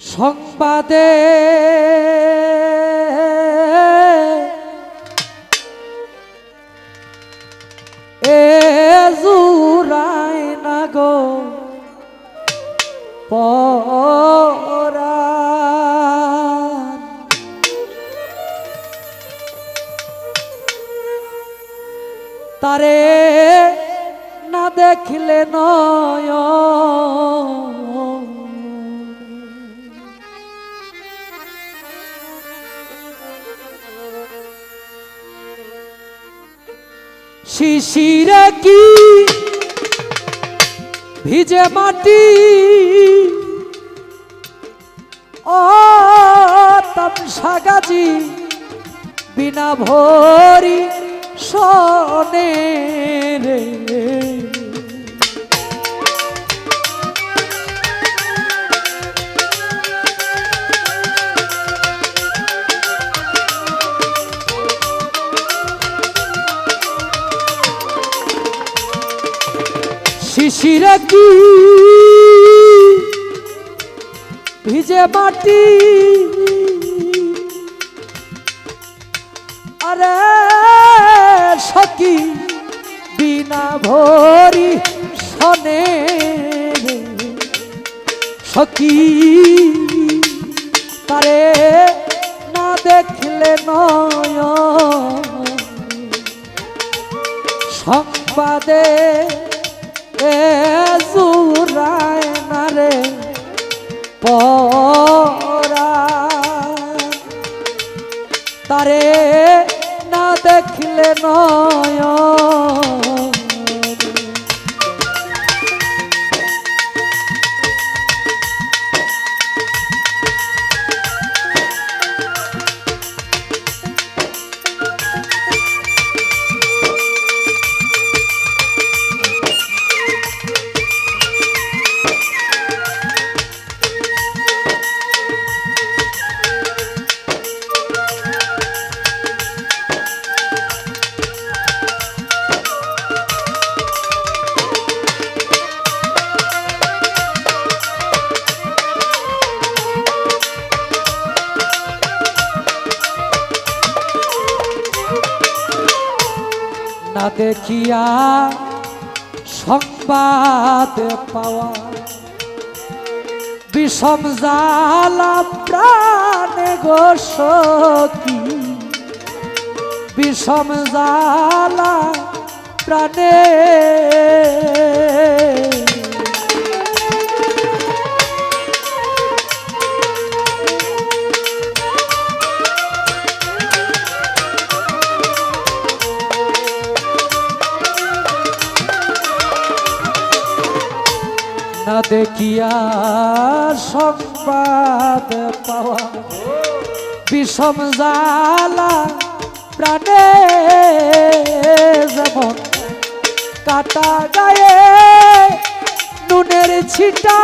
সংবাদে। এ জুরাই না গো তারে না দেখলে নয় শিশিরে কি? ভিজে মাটি। ও তামসা গাজি বিনা ভরি সনে রে। কি ভিজে মাটি। আরে সখী বিনা ভরি রে। সখী তারে না দেখলে নয় সংবাদে এ জুরায় না রে পরা। তারে না দেখলে নয় না দেখিয়া সংবাদ পাওয়া। বিষম জালা প্রাণে গো সখী। বিষম জালা প্রাণে সংবাদ পাওয়া। বিষম জালা প্রাণে যেমন কাটা গায়ে নুনের ছিটা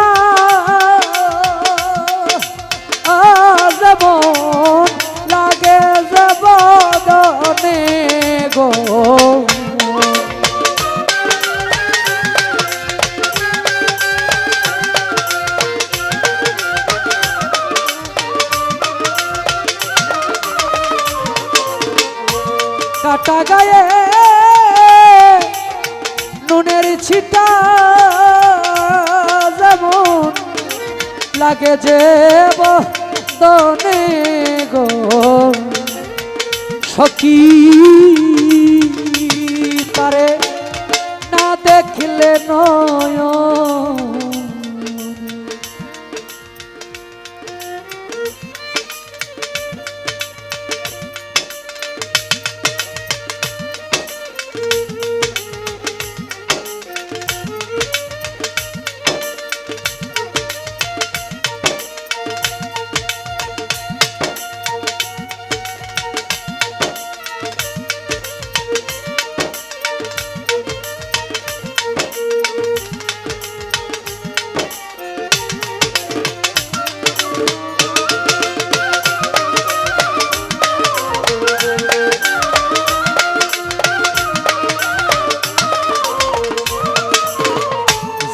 যেমন যেমন লাগে যে দনে গো। সখী তারে না দেখলে নয়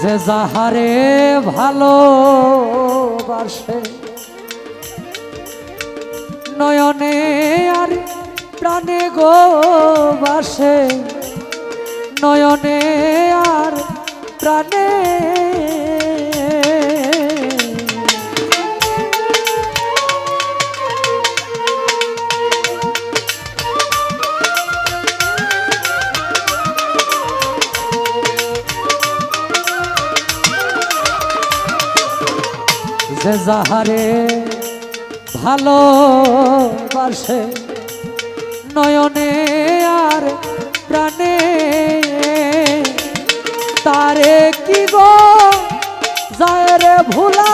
যে যাহারে ভালোবাসে নয়নে আর প্রাণে গো বাসে। নয়নে আর প্রাণে যাহারে ভালোবাসে নয়নে আর প্রাণে তারে কি গো যায় রে ভুলা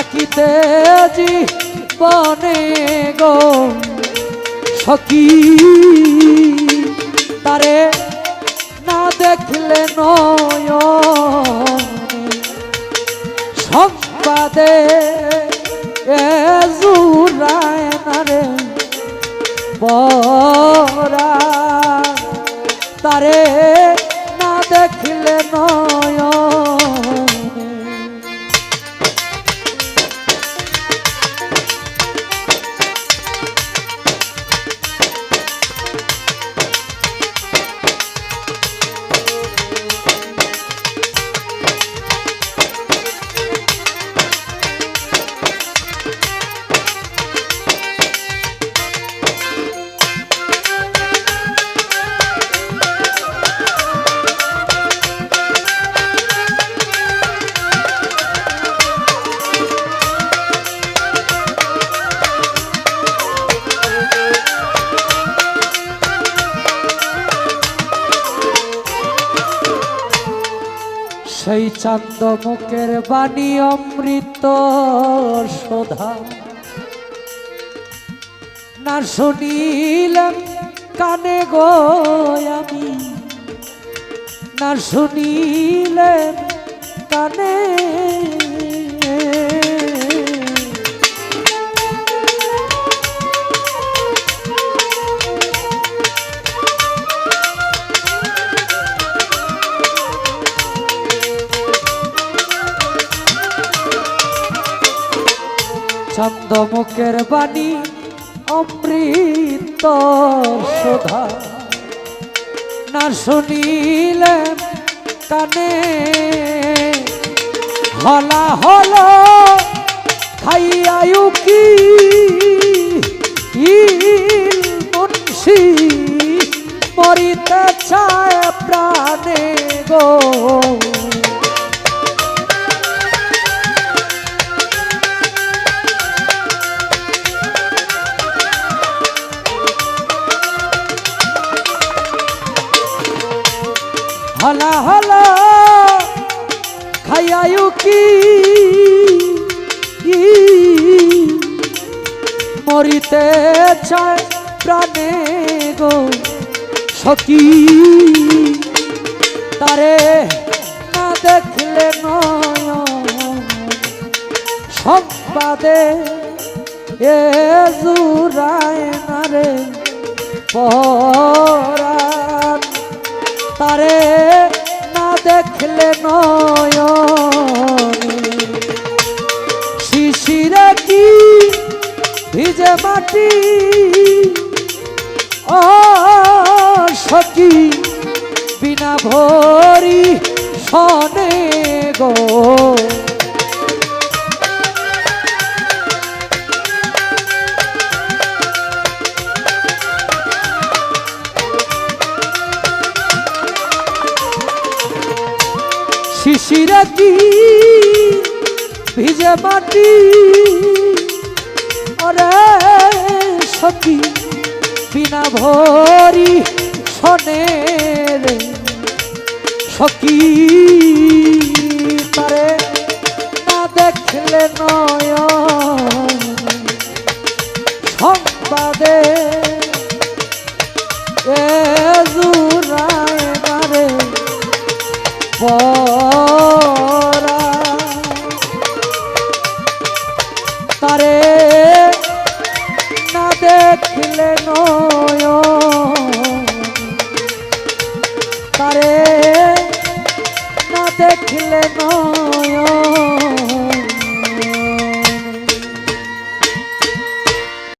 থাকিতে জীবনে গো সখী, তারে না দেখলে নয় এ জুরায় না রে পরা তারে না দেখলে নয় সেই চান্দ মুখের বাণী অমৃত সোধা। না শুনিলাম কানে গো আমি। না শুনিলেন কানে চন্দ্রমুখের বাণী, অমৃত শোধা না শুনিলেন কানে হলা হল খাইয়ায়ু কি মুন্সি, মরিতে চায় প্রাণে গো। হলা হলা, খাইয়ায়ু কি? মরিতে চায় প্রাণে গো সখী। তারে না দেখলে নয় সম্পাদে এ জুরায় না রে পরাণ মাটি। ও সখী বিনা ভরি সনে গো। শিশিরে কি ভিজে মাটি? অরে সখী বিনা ভরি সনে রে। সখী তারে না দেখলে নয়